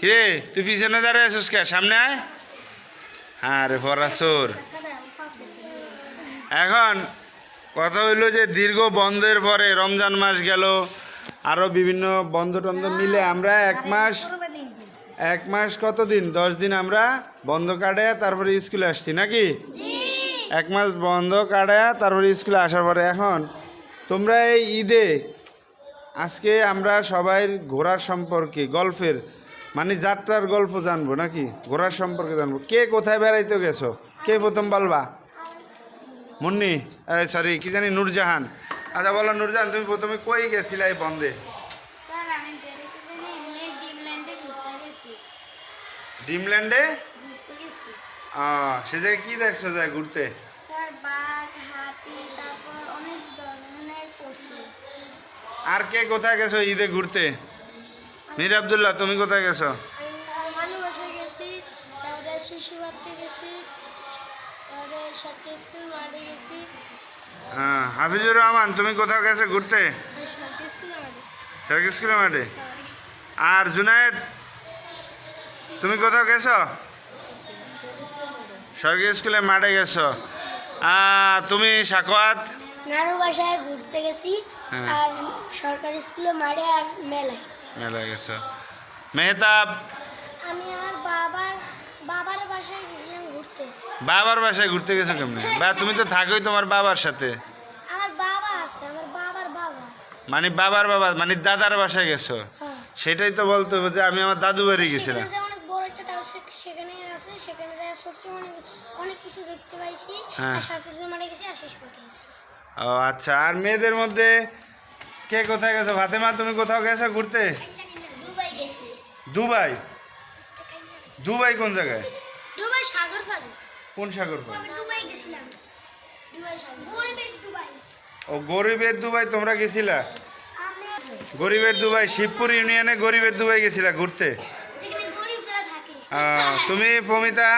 কিরে, তুই পিছনে দাঁড়িয়ে আছিস কে? সামনে আয়। হ্যাঁ রে এখন কথা হইল যে দীর্ঘ বন্ধের পরে রমজান মাস গেল আরও বিভিন্ন বন্ধ টন্ধ মিলে আমরা এক মাস এক মাস কতদিন? দশ দিন আমরা বন্ধ কাটায় তারপরে স্কুলে আসছি নাকি? এক মাস বন্ধ কাটায় তারপরে স্কুলে আসার পরে এখন। তোমরা এই ঈদে আজকে আমরা সবাই ঘোরার সম্পর্কে, গল্পের মানে যাত্রার গল্প জানব নাকি? ঘোরার সম্পর্কে জানব। কে কোথায় বেড়াইতে গেছো? কে প্রথম বলবা মুন্নি? সরি কি জানি নূরজাহান। আচ্ছা বলো নূরজাহান তুমি প্রথমে কই গেছিলে এই বন্ধে ডিমল্যান্ডে সে জায়গায় কী দেখছ যায় ঘুরতে? আর কে কোথায় গেছো ঈদে ঘুরতে? মীর আবদুল্লাহ তুমি কোথায় গেছো? হ্যাঁ হাফিজুর রহমান তুমি কোথাও গেছো ঘুরতে? সরকারি স্কুল মাঠে? আর জুনায়েদ তুমি কোথাও গেছো? সরকারি স্কুলের মাঠে গেছো। তুমি সাকোয়াত নানু বাসায় ঘুরতে গেছি হ্যাঁ। আর সরকারি স্কুলে মাঠে আর মেলায়। মেলা গেছো। মেহতাব! আমি আমার বাবার বাবার বাসায় গেছিলাম ঘুরতে। বাবার বাসায় ঘুরতে গেছো কেমনে? বা তুমি তো থাকোই তোমার বাবার সাথে। আমার বাবা আছে আমার বাবার বাবা। মানে বাবার বাবা মানে দাদার বাসায় গেছো? হ্যাঁ। সেটাই তো বলতে হবে যে আমি আমার দাদু বাড়ি গেছিলাম। অনেক বড় একটা টাওয়ার সেখানে আছে সেখানে যায় সরষে অনেক অনেক কিছু দেখতে পাইছি হ্যাঁ। আর সরকারি মাঠে গেছি আর শেষ গেছি। ও আচ্ছা আর মেয়েদের মধ্যে কে কোথায় গেছো? ফাতেমা তুমি কোথাও গেছো ঘুরতে? Dubai Dubai? কোন জায়গায়? দুবাই সাগর পাড়ে কোন সাগর পাড়? দুবাই গেছিলাম। দুবাই সাগর। গরিবের দুবাই। ও গরিবের দুবাই তোমরা গেছিলা? গরিবের দুবাই শিবপুর ইউনিয়নে গরিবের দুবাই গেছিলা ঘুরতে? তুমি পমিতা?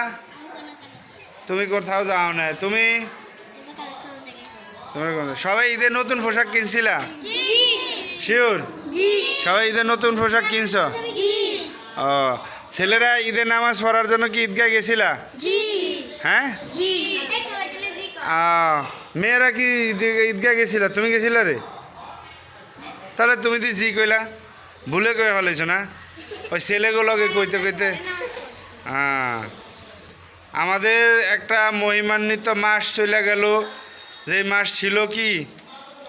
তুমি কোথাও যাও না। তুমি? তোমরা সবাই ঈদের নতুন পোশাক কিনছিলা? শিওর সবাই ঈদের নতুন পোশাক কিনছ? ও ছেলেরা ঈদের নামাজ পড়ার জন্য কি ঈদগাহ গেছিলা? হ্যাঁ? মেয়েরা কি ঈদে- ঈদগাহ গেছিলা? তুমি গেছিলা রে? তাহলে তুমি তো জি কইলা। ভুলে কয়ে ফেলেছ না? ওই ছেলেগুলোকে কইতে কইতে। হ্যাঁ। আমাদের একটা মহিমান্বিত মাস চলে গেল। যে মাস ছিল কি?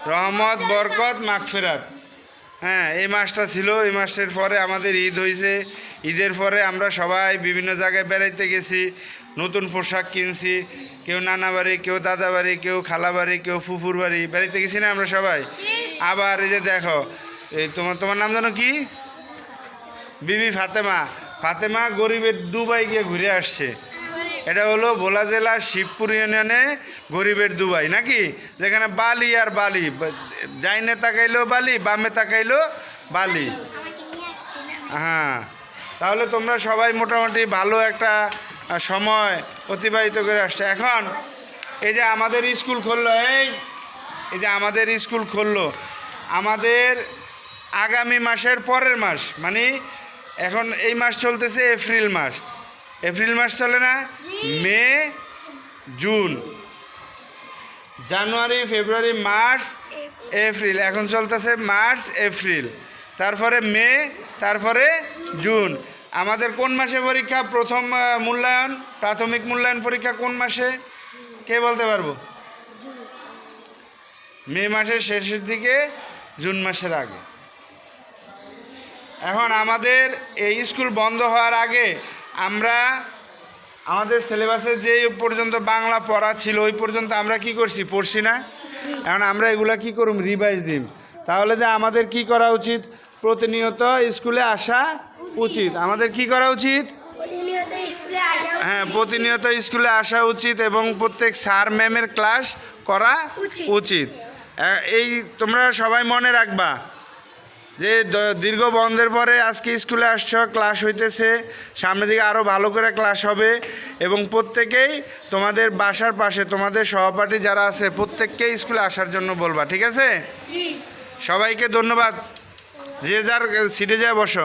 রহমত বরকত মাগফেরাত। হ্যাঁ এই মাসটা ছিল। এই মাসের পরে আমাদের ঈদ হয়েছে ঈদের পরে আমরা সবাই বিভিন্ন জায়গায় বেড়াইতে গেছি। নতুন পোশাক কিনছি। কেউ নানা বাড়ি, কেউ দাদা বাড়ি, কেউ খালা বাড়ি, কেউ ফুফুর বাড়ি। বেড়াইতে গেছি না আমরা সবাই? আবার এই যে দেখো, এই তোমার তোমার নাম জানো কি? বিবি ফাতেমা। ফাতেমা গরিবের দুবাই গিয়ে ঘুরে আসছে। এটা হলো ভোলা জেলার শিবপুর ইউনিয়নে গরিবের দুবাই, নাকি? যেখানে বালি আর বালি ডাইনে তাকাইলো বালি, বামে তাকাইলো বালি। হ্যাঁ তাহলে তোমরা সবাই মোটামুটি ভালো একটা সময় অতিবাহিত করে আসছে। এখন, এই যে আমাদের স্কুল খুললো, এই এই যে আমাদের স্কুল খুললো, আমাদের আগামী মাসের পরের মাস মানে এখন এই মাস চলতেছে এপ্রিল মাস। এপ্রিল মাস চলে না? May, June. January, February, March April, এখন চলতেছে মার্চ, এপ্রিল। তারপরে মে, তারপরে জুন। আমাদের কোন মাসে পরীক্ষা? প্রথম মূল্যায়ন, প্রাথমিক মূল্যায়ন পরীক্ষা কোন মাসে? কে বলতে পারব? মে মাসের শেষের দিকে, জুন মাসের আগে। এখন আমাদের এই স্কুল বন্ধ হওয়ার আগে আমরা আমাদের সিলেবাসে যে পর্যন্ত বাংলা পড়া ছিল ওই পর্যন্ত আমরা কি করছি? পড়ছি না? এখন আমরা এগুলা কি করুম? রিভাইজ দিম। তাহলে যে আমাদের কি করা উচিত? প্রতিনিয়ত স্কুলে আসা উচিত। আমাদের কি করা উচিত? প্রতিনিয়ত স্কুলে আসা হ্যাঁ প্রতিনিয়ত স্কুলে আসা উচিত এবং প্রত্যেক স্যার ম্যামের ক্লাস করা। উচিত। এই তোমরা সবাই মনে রাখবা। যে দীর্ঘ বন্ধের পরে আজকে স্কুলে আসছ ক্লাস হইতেছে সামনের দিকে আরও ভালো করে ক্লাস হবে এবং প্রত্যেকেই তোমাদের বাসার পাশে তোমাদের সহপাঠী যারা আছে প্রত্যেককেই স্কুলে আসার জন্য বলবা ঠিক আছে? সবাইকে ধন্যবাদ। যে যার সিটে যায় বসো।